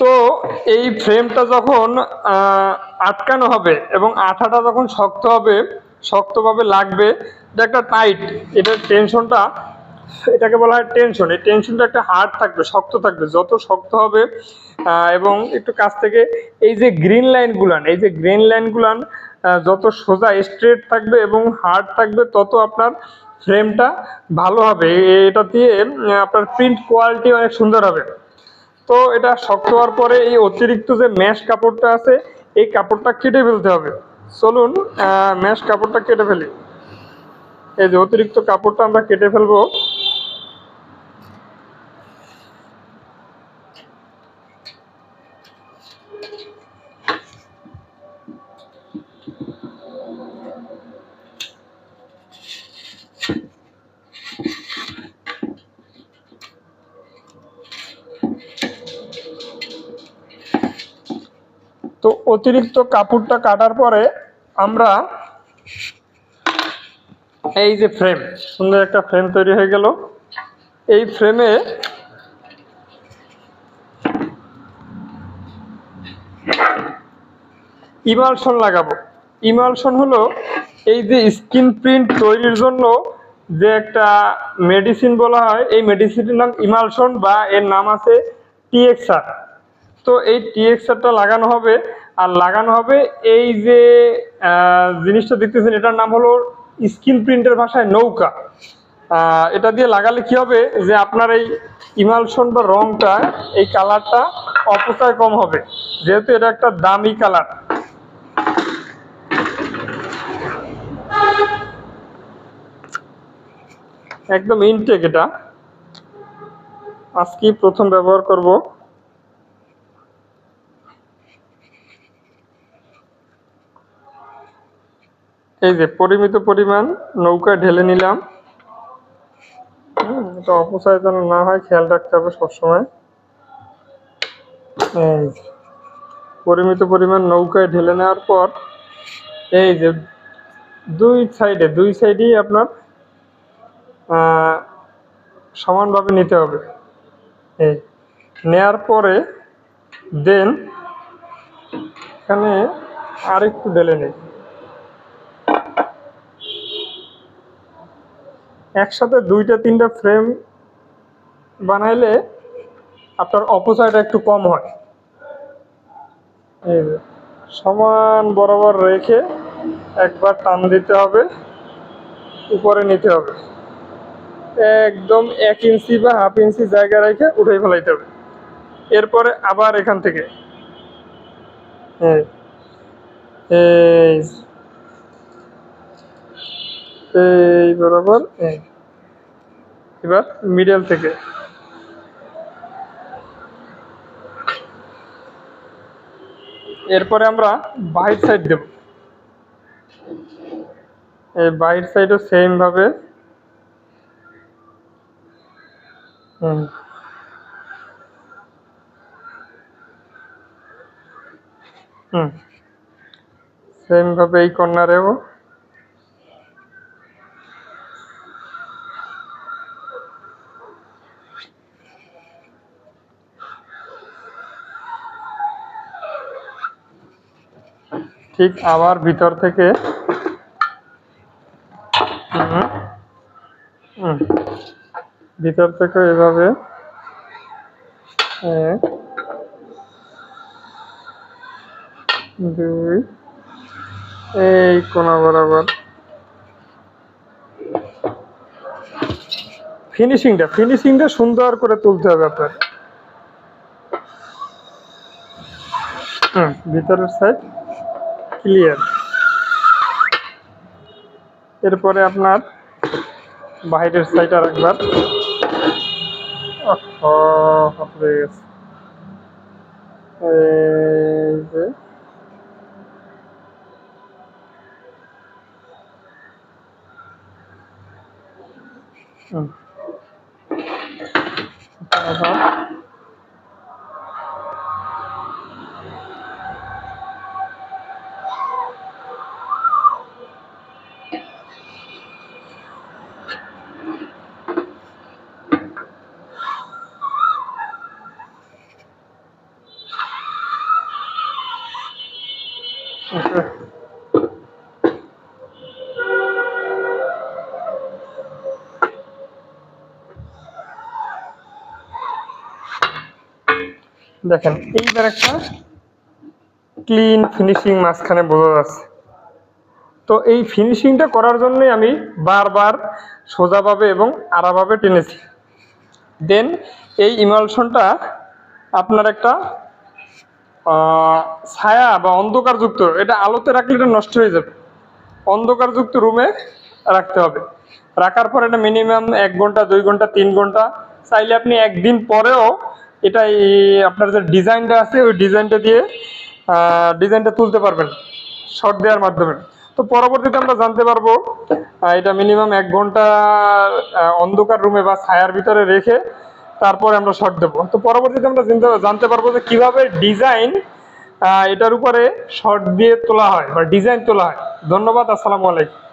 তো এই ফ্রেমটা যখন আটকানো হবে এবং আঠাটা যখন শক্ত হবে, শক্তভাবে লাগবে, এটা একটা টাইট এটার টেনশনটা এটাকে বলা হয় টেনশন এই টেনশনটা একটা হার্ড থাকবে, শক্ত থাকবে। যত শক্ত হবে এবং একটু কাছ থেকে, এই যে গ্রিন লাইনগুলান এই যে গ্রিন লাইনগুলান যত সোজা স্ট্রেট থাকবে এবং হার্ড থাকবে, তত আপনার ফ্রেমটা ভালো হবে। এটা দিয়ে আপনার প্রিন্ট কোয়ালিটি অনেক সুন্দর হবে। তো এটা শক্ত হওয়ার পরে এই অতিরিক্ত যে ম্যাশ কাপড়টা আছে, এই কাপড়টা কেটে ফেলতে হবে। চলুন ম্যাশ কাপড়টা কেটে ফেলি। এই যে অতিরিক্ত কাপড়টা আমরা কেটে ফেলব। তো অতিরিক্ত কাপড়টা কাটার পরে আমরা এই যে ফ্রেম সুন্দর একটা ফ্রেম তৈরি হয়ে গেল। এই ফ্রেমে ইমালশন লাগাবো। ইমালশন হলো এই যে স্কিন প্রিন্ট তৈরির জন্য যে একটা মেডিসিন বলা হয়, এই মেডিসিনটির নাম ইমালশন বা এর নাম আছে টিএক্সআর তো এই টিএক্সআরটা লাগানো হবে। আর লাগানো হবে এই যে জিনিসটা দেখতেছেন, এটার নাম হলো স্কিন প্রিন্টের ভাষায় নৌকা। এটা দিয়ে লাগালে কি হবে? যে আপনার এই ইমালশন বা রংটা, এই কালারটা অপচয় কম হবে। যেহেতু এটা একটা দামি কালার। একদম ইনটেক এটা। আজকে প্রথম ব্যবহার করব। এই যে পরিমিত পরিমাণ নৌকায় ঢেলে নিলাম। এটা অপচয় যেন না হয়, খেয়াল রাখতে হবে সবসময়। এই পরিমিত পরিমাণ নৌকায় ঢেলে নেওয়ার পর এই যে দুই সাইডে, দুই সাইডেই আপনার সমানভাবে নিতে হবে। এই, নেয়ার পরে দেন, এখানে আরেকটু ঢেলে নেই। একসাথে দুইটা, তিনটা ফ্রেম বানাইলে আপনার অপচয়টা একটু কম হয়। এই সমান বরাবর রেখে একবার টান দিতে হবে, উপরে নিতে হবে। একদম এক ইঞ্চি বা হাফ ইঞ্চি জায়গা রেখে উঠে ফেলাইতে হবে। এরপরে আবার এখান থেকে। এই এই বরাবর, এই। এবার মিডল থেকে। এরপরে আমরা বাহির সাইড দেব। এই বাহির সাইডও সেম ভাবে। হুম। হুম। সেম ভাবে এই কর্নারেও ঠিক আবার ভিতর থেকে। ভিতর থেকে এভাবে। দুই, এই কোনা বরাবর। ফিনিশিংটা ফিনিশিংটা সুন্দর করে তুলতে হবে আপনার ভিতরের সাইড ক্লিয়ার এরপরে আপনার বাইরের সাইড আর একবার এই যে। দেখেন, এইবার একটা ক্লিন ফিনিশিং মাঝখানে বোঝা যাচ্ছে। তো এই ফিনিশিংটা করার জন্যই আমি বারবার সোজাভাবে এবং আড়াভাবে টেনেছি। দেন এই ইমালশনটা আপনার একটা ছায়া বা অন্ধকারযুক্ত, এটা আলোতে রাখলে এটা নষ্ট হয়ে যাবে। অন্ধকারযুক্ত রুমে রাখতে হবে। রাখার পর এটা মিনিমাম এক ঘণ্টা, দুই ঘণ্টা, তিন ঘণ্টা। চাইলে আপনি একদিন পরেও এটা আপনার যে ডিজাইনটা আছে, ওই ডিজাইনটা দিয়ে ডিজাইনটা তুলতে পারবেন, শর্ট দেওয়ার মাধ্যমে। তো পরবর্তীতে আমরা জানতে পারব এটা মিনিমাম এক ঘণ্টা অন্ধকার রুমে বা ছায়ার ভিতরে রেখে তারপরে আমরা শর্ট দেবো। তো পরবর্তীতে আমরা জানতে- পারব যে কীভাবে ডিজাইন এটার উপরে শর্ট দিয়ে তোলা হয় বা ডিজাইন তোলা হয়। ধন্যবাদ, আসসালামু আলাইকুম।